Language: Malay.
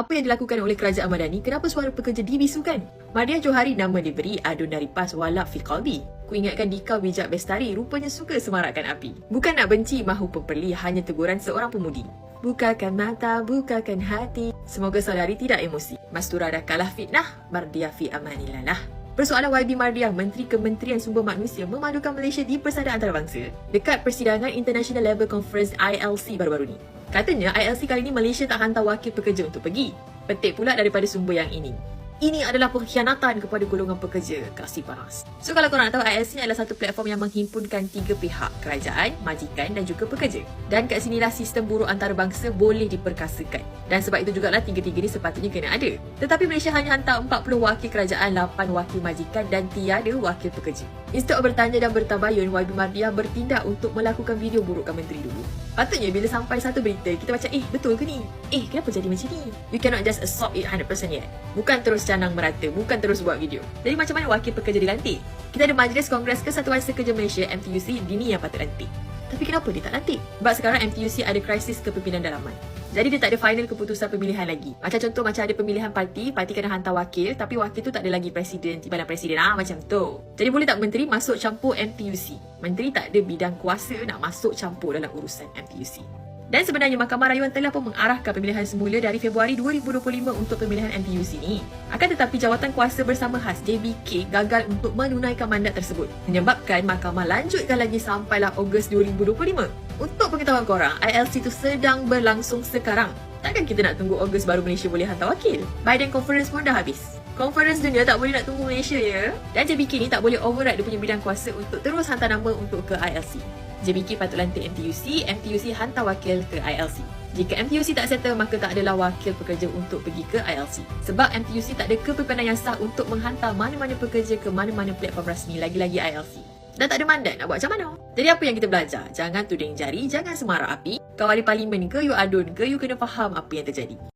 Apa yang dilakukan oleh kerajaan Madani? Kenapa suara pekerja dibisukan? Mardian Johari nama diberi adun dari PAS Walak fi qalbi. Ku ingatkan Dika Wijak Bestari rupanya suka semarakkan api. Bukan nak benci mahu pemperli hanya teguran seorang pemudi. Bukakan mata, bukakan hati. Semoga saudari tidak emosi. Mastura dah kalah fitnah, Mardia fi amanillah lah. Persoalan YB Mardian, Menteri Kementerian Sumber Manusia memadukan Malaysia di Persada Antarabangsa dekat persidangan International Labour Conference ILC baru-baru ni. Katanya ILC kali ini Malaysia tak hantar wakil pekerja untuk pergi. Petik pula daripada sumber yang ini. Ini adalah pengkhianatan kepada golongan pekerja kasih paras. So kalau korang nak tahu ILC ni adalah satu platform yang menghimpunkan tiga pihak, kerajaan, majikan dan juga pekerja. Dan kat sinilah sistem buruh antarabangsa boleh diperkasakan. Dan sebab itu jugalah tiga-tiga ni sepatutnya kena ada. Tetapi Malaysia hanya hantar 40 wakil kerajaan, 8 wakil majikan dan tiada wakil pekerja. Instead of bertanya dan bertabayun, YB Mardia bertindak untuk melakukan video burukkan menteri dulu. Patutnya bila sampai satu berita, kita macam, eh betul ke ni? Eh kenapa jadi macam ni? You cannot just absorb it 100% yet. Bukan terus canang merata, bukan terus buat video. Jadi macam mana wakil pekerja dilantik? Kita ada Majlis Kongres Kesatuan Sekerja Malaysia MTUC, Dini yang patut lantik. Tapi kenapa dia tak lantik? Sebab sekarang MTUC ada krisis kepimpinan dalaman. Jadi dia tak ada final keputusan pemilihan lagi. Macam contoh macam ada pemilihan parti, parti kena hantar wakil tapi wakil tu tak ada lagi presiden, timbalan presiden ah macam tu. Jadi boleh tak menteri masuk campur MTUC? Menteri tak ada bidang kuasa nak masuk campur dalam urusan MTUC. Dan sebenarnya Mahkamah Rayuan telah pun mengarahkan pemilihan semula dari Februari 2025 untuk pemilihan MPUC ni. Akan tetapi jawatan kuasa bersama khas JBK gagal untuk menunaikan mandat tersebut. Menyebabkan Mahkamah lanjutkan lagi sampailah Ogos 2025. Untuk pengetahuan korang, ILC itu sedang berlangsung sekarang. Takkan kita nak tunggu Ogos baru Malaysia boleh hantar wakil? Biden Conference pun dah habis. Conference dunia tak boleh nak tunggu Malaysia ya. Dan JBK ni tak boleh override dia punya bidang kuasa untuk terus hantar nama untuk ke ILC. JBK patut lantik MTUC, MTUC hantar wakil ke ILC. Jika MTUC tak settle, maka tak adalah wakil pekerja untuk pergi ke ILC. Sebab MTUC tak ada kepimpinan yang sah untuk menghantar mana-mana pekerja ke mana-mana platform rasmi, lagi-lagi ILC. Dan tak ada mandat nak buat macam mana. Jadi apa yang kita belajar? Jangan tuding jari, jangan semarak api. Kau ahli parlimen ke, you adun ke, you kena faham apa yang terjadi.